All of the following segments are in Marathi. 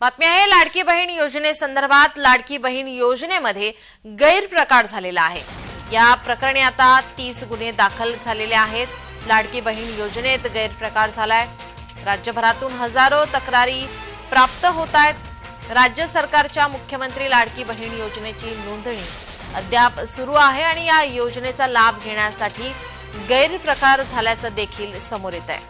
बातमी आहे लाडकी बहीण योजनेसंदर्भात लाडकी बहीण योजनेमध्ये गैरप्रकार झालेला आहे. या प्रकरणी आता तीस गुन्हे दाखल झालेले आहेत. लाडकी बहीण योजनेत गैरप्रकार झालाय. राज्यभरातून हजारो तक्रारी प्राप्त होत आहेत. राज्य सरकारच्या मुख्यमंत्री लाडकी बहीण योजनेची नोंदणी अद्याप सुरू आहे आणि या योजनेचा लाभ घेण्यासाठी गैरप्रकार झाल्याचं देखील समोर येत आहे.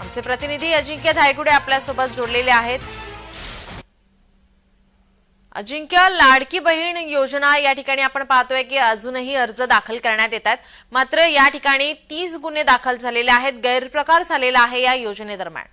आमचे प्रतिनिधी अजिंक्य धायगुडे आपल्यासोबत जोडलेले आहेत. अजिंक्य लाडकी बहीण योजना या ठिकाणी आपण पाहतोय की अजूनही अर्ज दाखल करण्यात येत आहेत. मात्र या ठिकाणी तीस गुन्हे दाखल झालेले आहेत गैरप्रकार झालेला आहे या योजनेदरम्यान.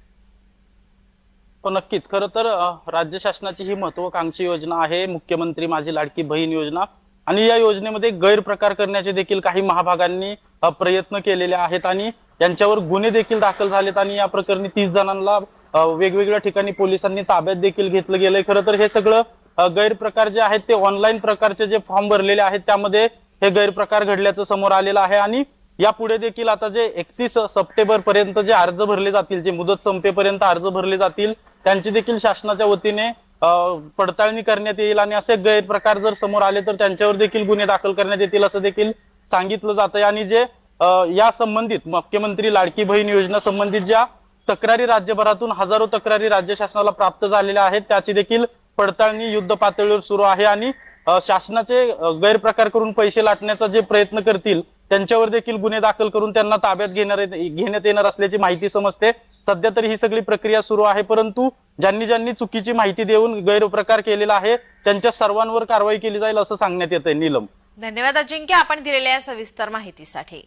हो नक्कीच. खरं तर राज्य शासनाची ही महत्वाकांक्षी योजना आहे. मुख्यमंत्री माझी लाडकी बहीण योजना. आणि या योजनेमध्ये गैरप्रकार करण्याचे देखील काही महाभागांनी प्रयत्न केलेले आहेत. आणि यांच्यावर गुन्हे देखील दाखल झालेत आणि या प्रकरणी तीस जणांना वेगवेगळ्या ठिकाणी पोलिसांनी ताब्यात देखील घेतलं गेलंय. खरं तर हे सगळं गैरप्रकार जे आहेत ते ऑनलाईन प्रकारचे जे फॉर्म भरलेले आहेत त्यामध्ये हे गैरप्रकार घडल्याचं समोर आलेलं आहे. आणि यापुढे देखील आता जे एकतीस सप्टेंबर पर्यंत जे अर्ज भरले जातील जे मुदत संपेपर्यंत अर्ज भरले जातील त्यांची देखील शासनाच्या वतीने पडताळणी करण्यात येईल आणि असे गैरप्रकार जर समोर आले तर त्यांच्यावर देखील गुन्हे दाखल करण्यात येतील असं देखील सांगितलं जातं आणि जे या संबंधित मुख्यमंत्री लाडकी बहीण योजना संबंधित ज्या तक्रारी राज्यभरातून हजारो तक्रारी राज्य शासनाला प्राप्त झालेल्या आहेत त्याची देखील पडताळणी युद्ध पातळीवर सुरू आहे आणि शासनाचे गैरप्रकार करून पैसे लाटण्याचा जे प्रयत्न करतील त्यांच्यावर देखील गुन्हे दाखल करून त्यांना ताब्यात घेणार घेण्यात येणार असल्याची माहिती समजते. सध्या तरी ही सगळी प्रक्रिया सुरू आहे परंतु ज्यांनी ज्यांनी चुकीची माहिती देऊन गैरप्रकार केलेला आहे त्यांच्या सर्वांवर कारवाई केली जाईल असं सांगण्यात येत आहे नीलम. धन्यवाद अजिंक्य. आपण दिलेल्या सविस्तर माहितीसाठी.